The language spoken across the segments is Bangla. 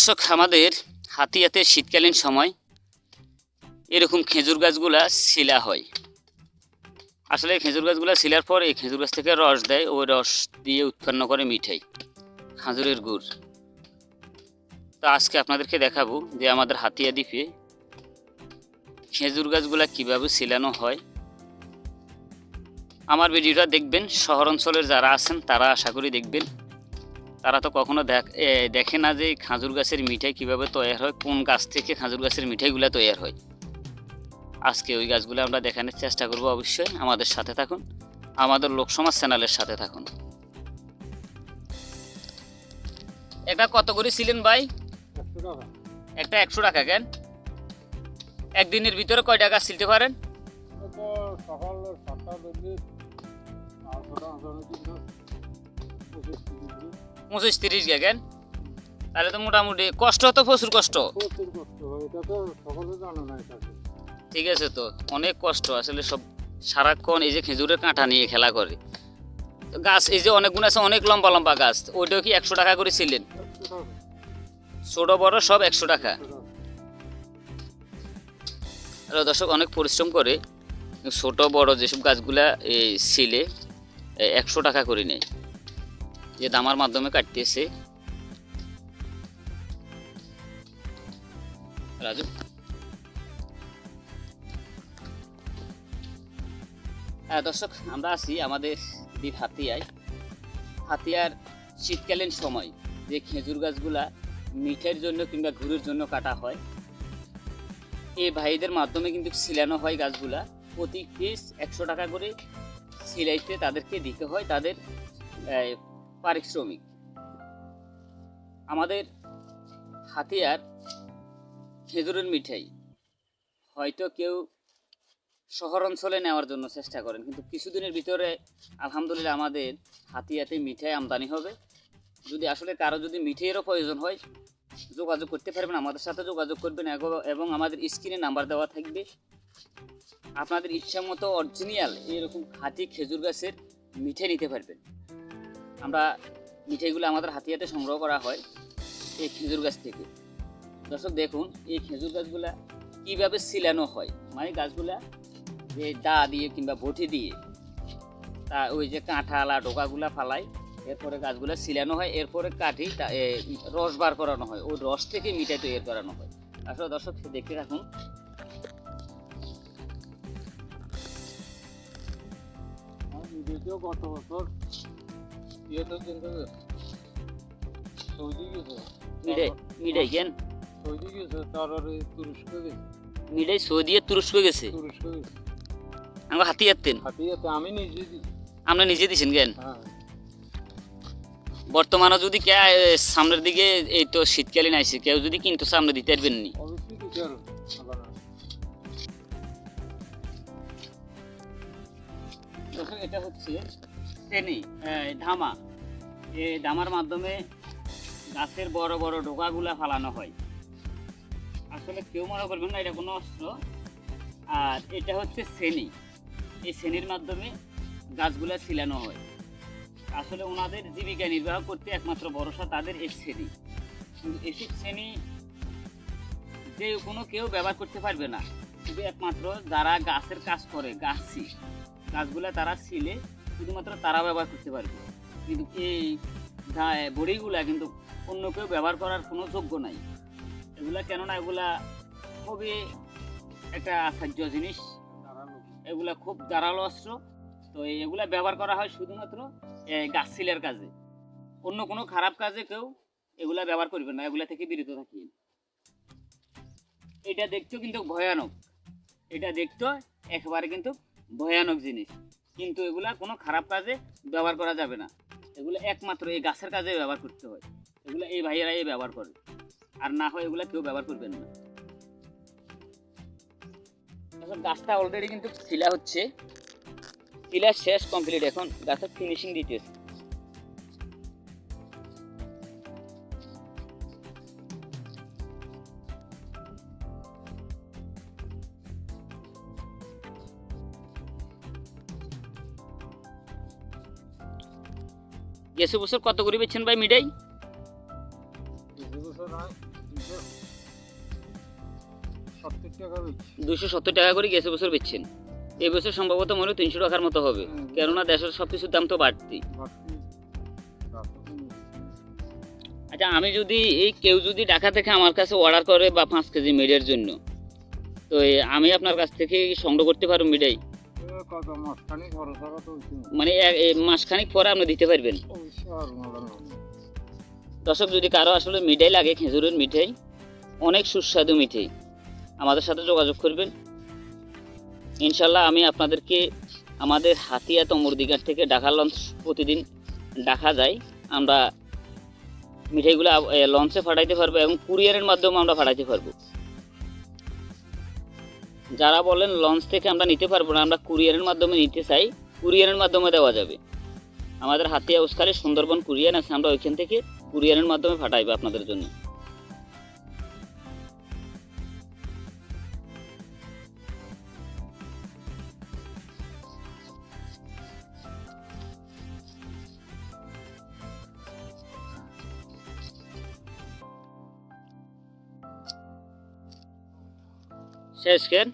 দর্শক, আমাদের হাতিয়াতে শীতকালীন সময় এরকম খেজুর গাছগুলা শিলা হয়। আসলে খেজুর গাছগুলা শিলার পর এই খেজুর গাছ থেকে রস দেয়, ওই রস দিয়ে উৎপন্ন করে মিঠাই, খাজুরের গুড়। তো আজকে আপনাদেরকে দেখাবো যে আমাদের হাতিয়া দ্বীপে খেজুর গাছগুলা কীভাবে শিলানো হয়। আমার ভিডিওটা দেখবেন, শহর অঞ্চলের যারা আছেন তারা আশা করি দেখবেন। তারা তো কখনো দেখ- দেখে না যে খাজুর গাছের মিঠাই কীভাবে তৈরি হয়, কোন গাছ থেকে খাজুর গাছের মিঠাইগুলো তৈরি হয়। আজকে ওই গাছগুলো আমরা দেখানোর চেষ্টা করব অবশ্যই, আমাদের সাথে থাকুন, আমাদের লোকসমাজ চ্যানেলের সাথে থাকুন। এটা কত করে ছিলেন ভাই? একটা একশো টাকা। কেন? একদিনের ভিতরে কয় টাকা ছিলতে পারেন? সকাল সাতটা পঁচিশ তিরিশ কেন? তাহলে তো মোটামুটি কষ্ট তো প্রচুর কষ্ট। ঠিক আছে তো অনেক কষ্ট আসলে সব সারাক্ষণ এই যে খেজুরের কাঁটা নিয়ে খেলা করে। গাছ এই যে অনেকগুলো আছে অনেক লম্বা লম্বা গাছ ওইটাও কি একশো টাকা করে ছিলেন ছোট বড় সব একশো টাকা। একশো টাকা আর দর্শক অনেক পরিশ্রম করে ছোট বড় যেসব গাছগুলা এই ছিলে একশো টাকা করে নেয়। যে দামার মাধ্যমে কাটতেছে। রাজু। হ্যাঁ দর্শক, আমরা আছি আমাদের দ্বীপ হাতিয়ায়। হাতিয়ার শীতকালীন সময় যে খেজুর গাছগুলা মিঠের জন্য কিংবা ঘুরের জন্য কাটা হয় এই ভাইদের মাধ্যমে কিন্তু সিলানো হয় গাছগুলা। প্রতি পিস একশো টাকা করে সিলাইতে তাদেরকে দিতে হয়। তাদের পারিশ্রমিক। আমাদের হাতিয়ার খেজুরের মিঠাই। হয়তো কেউ শহর অঞ্চলে নেওয়ার জন্য চেষ্টা করেন, কিন্তু কিছুদিনের ভিতরে আলহামদুলিল্লাহ আমাদের হাতিয়াতে মিঠাই আমদানি হবে। যদি আসলে কারও যদি মিঠাইয়েরও প্রয়োজন হয়, যোগাযোগ করতে পারবেন, আমাদের সাথে যোগাযোগ করবেন এবং আমাদের স্ক্রিনে নাম্বার দেওয়া থাকবে। আপনাদের ইচ্ছা মতো অরিজিনাল এরকম খাঁটি খেজুর গাছের মিঠাই নিতে পারবেন। আমরা মিঠাইগুলো আমাদের হাতিয়াতে সংগ্রহ করা হয় এই খেজুর গাছ থেকে। দর্শক, দেখুন, এই খেজুর গাছগুলা কীভাবে সিলানো হয়? মানে গাছগুলা যে দা দিয়ে কিংবা বটি দিয়ে তা ওই যে কাঁঠালা ডোকাগুলা ফালাই এরপরে গাছগুলো সিলানো হয়, এরপরে কাঠি রস বার করানো হয়, ওই রস থেকে মিঠাই তৈরি করানো হয়। আসলে দর্শক, দেখতে থাকুন। গত বছর ইয়েতে কিন্তু সৌদি গেছে মিঠাই মিঠাই কেন সৌদি গেছে তারপরে তুরস্ক গেছে মিঠাই সৌদিয়ে তুরস্ক গেছে তুরস্ক গেছে আমার হাতি যাতেন হাতিয়াতে আমি নিজে দিই আমরা নিজে দিছেন কেন বর্তমানে যদি কে সামনের দিকে এই তো শীতকালীন আইছে কেউ যদি কিন্তু সামনে দিতে পারবেন নি এটা হচ্ছে শ্রেণি ধামা। এই ধামার মাধ্যমে গাছের বড় বড় ডোকাগুলা ফালানো হয়। আসলে কেউ মনে করবেন না, এটা কোনো অস্ত্র। আর এটা হচ্ছে শ্রেণি। এই শ্রেণির মাধ্যমে গাছগুলা ছিলানো হয়। আসলে ওনাদের জীবিকা নির্বাহ করতে একমাত্র ভরসা তাদের এই শ্রেণি। কিন্তু এসব শ্রেণি যে কোনো কেউ ব্যবহার করতে পারবে না। শুধু একমাত্র যারা গাছের কাজ করে গাছছি গাছগুলা তারা ছিলে শুধুমাত্র তারা ব্যবহার করতে পারবে। কিন্তু এই বড়িগুলা কিন্তু অন্য কেউ ব্যবহার করার কোনো যোগ্য নাই। এগুলা কেননা এগুলা খুবই একটা আশ্চর্য জিনিস। এগুলা খুব ধারালো অস্ত্র। তো এগুলা ব্যবহার করা হয় শুধুমাত্র গাছ সিলের কাজে। অন্য কোনো খারাপ কাজে কেউ এগুলা ব্যবহার করবে না, এগুলা থেকে বিরত থাকি এটা দেখতেও কিন্তু ভয়ানক। এটা দেখতেও একেবারে কিন্তু ভয়ানক জিনিস। কিন্তু এগুলা কোনো খারাপ কাজে ব্যবহার করা যাবে না। এগুলো একমাত্র এই গাছের কাজে ব্যবহার করতে হয়। এগুলো এই ভাইয়েরাই ব্যবহার করে। আর না হয় এগুলা কেউ ব্যবহার করবেন না। গাছটা অলরেডি কিন্তু শিলা হচ্ছে। শিলা শেষ কমপ্লিট এখন গাছের ফিনিশিং দিতেছে। গেছে বছর কত করে পেয়েছেন ভাই মিডাই দুশো সত্তর টাকা করে গেছে বছর বেচছেন। এবছর সম্ভবত মনে তিনশো টাকার মতো হবে। কেননা দেশের সব কিছুর দাম তো বাড়তি। আচ্ছা আমি যদি এই কেউ যদি ঢাকা থেকে আমার কাছে অর্ডার করে বা পাঁচ কেজি মিডের জন্য তো আমি আপনার কাছ থেকে সংগ্রহ করতে পারব মিডাই মানে মাসখানিক পরে আপনি দিতে পারবেন। দর্শক, যদি কারও আসলে মিঠাই লাগে, খেজুরের মিঠাই, অনেক সুস্বাদু মিঠাই, আমাদের সাথে যোগাযোগ করবেন। ইনশাল্লাহ আমি আপনাদেরকে আমাদের হাতিয়া তমরদিঘাট থেকে ঢাকা লঞ্চ প্রতিদিন দেখা যায়। আমরা মিঠাইগুলো লঞ্চে পাঠাইতে পারব এবং কুরিয়ারের মাধ্যমে আমরা পাঠাইতে পারব। যারা বলেন লঞ্চ থেকে আমরা নিতে পারব না, আমরা কুরিয়ারের মাধ্যমে নিতে চাই কুরিয়ারের মাধ্যমে দেওয়া যাবে। আমাদের হাতিয়া উস্কারে সুন্দরবন কুরিয়ার আছে, আমরা ওইখান থেকে কুরিয়ারের মাধ্যমে ফাটাইবো আপনাদের জন্য। শেষ কেন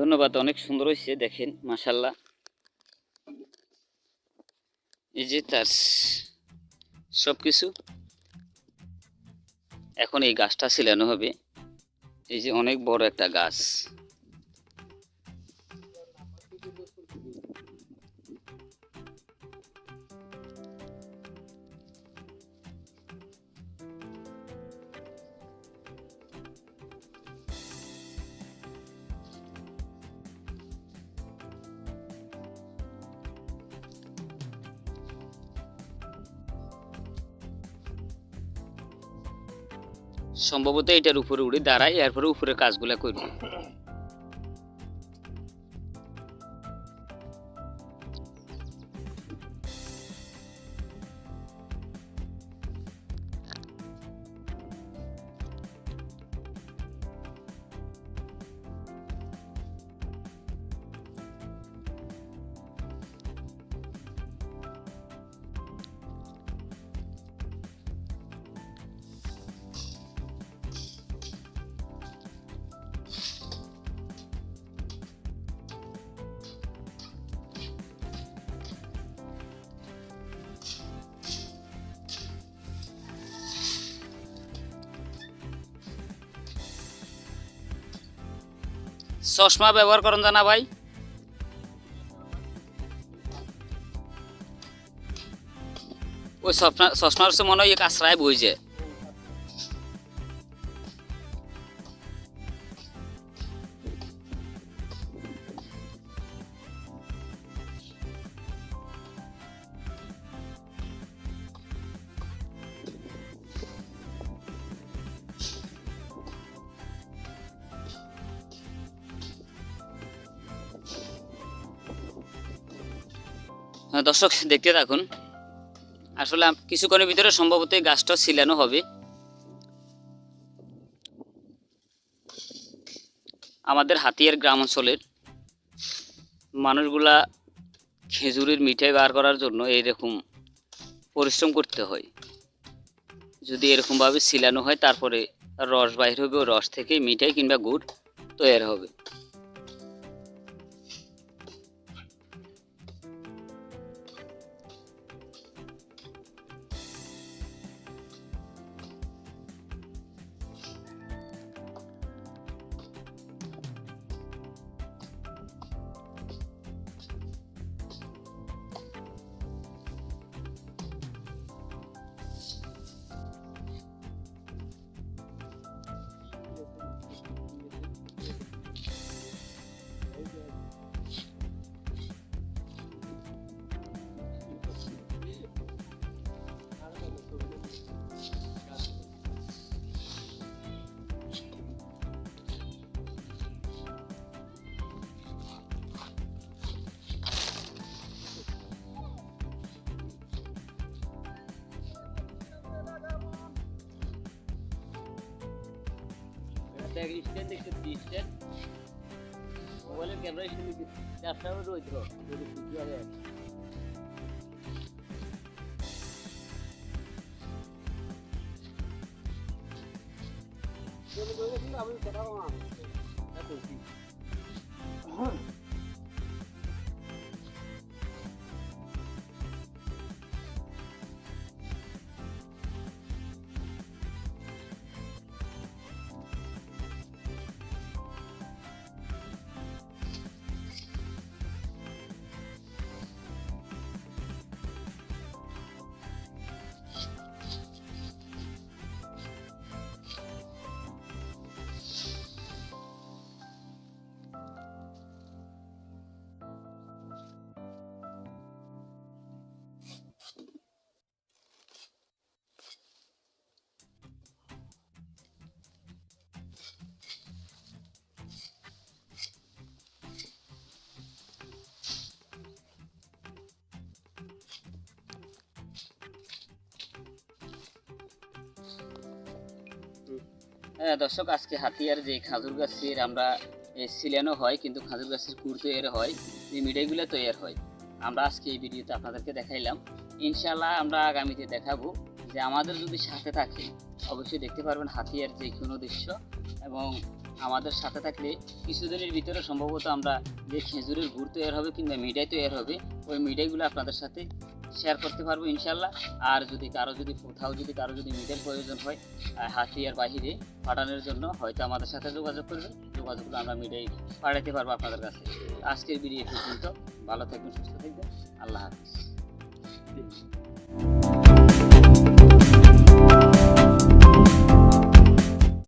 ধন্যবাদ, অনেক সুন্দর হয়েছে, দেখেন মাসাল্লাহ এই যে তার সব কিছু এখন এই গাছটা ছিলানো হবে। এই যে অনেক বড় একটা গাছ। সম্ভবত এটার উপরে উড়ে দাঁড়ায় এরপরে উপরে কাজগুলা করবে চশমা ব্যবহার করেন জানা ভাই? ওই চশমা চশমার মনে হয় আশ্রয় বই যায়। দর্শক, দেখতে থাকুন। আসলে কিছুক্ষণের ভিতরে সম্ভবত এই গাছটা ছিলানো হবে। আমাদের হাতিয়ার গ্রাম অঞ্চলের মানুষগুলা খেজুরের মিঠাই বার করার জন্য এইরকম পরিশ্রম করতে হয়। যদি এরকমভাবে ছিলানো হয়, তারপরে রস বাইর হবে ও রস থেকে মিঠাই কিংবা গুড় তৈরি হবে। ব্যাগ স্ট্যান্ড দেখতে স্ট্যান্ড মোবাইলের ক্যামেরা স্ট্যান্ড চারটা রয়েছে যদি কিছু আগে আমি কথা কইছি দর্শক, আজকে হাতিয়ার যে খাজুর গাছের আমরা সিলেনও হয়, কিন্তু খাজুর গাছের কুর তৈরি হয়, এই মিঠাইগুলো তৈরি হয়। আমরা আজকে এই ভিডিওতে আপনাদেরকে দেখাইলাম। ইনশাল্লাহ আমরা আগামীতে দেখাবো যে আমাদের যদি সাথে থাকে, অবশ্যই দেখতে পারবেন হাতিয়ার যে কোনো দৃশ্য এবং আমাদের সাথে থাকলে কিছুদিনের ভিতরে সম্ভবত আমরা যে খেজুরের গুড় তৈরি হবে কিংবা মিঠাই তৈরি হবে, ওই মিঠাইগুলো আপনাদের সাথে শেয়ার করতে পারব ইনশাল্লাহ। আর যদি কারও যদি কোথাও যদি কারও যদি মিডের প্রয়োজন হয় হাতিয়ার বাহিরে পাঠানোর জন্য, হয়তো আমাদের সাথে যোগাযোগ করবে। যোগাযোগ করে আমরা মিডেই পাঠাতে পারব আপনাদের কাছে। আজকের ভিডিও পর্যন্ত। ভালো থাকবেন, সুস্থ থাকবেন। আল্লাহ হাফিজ।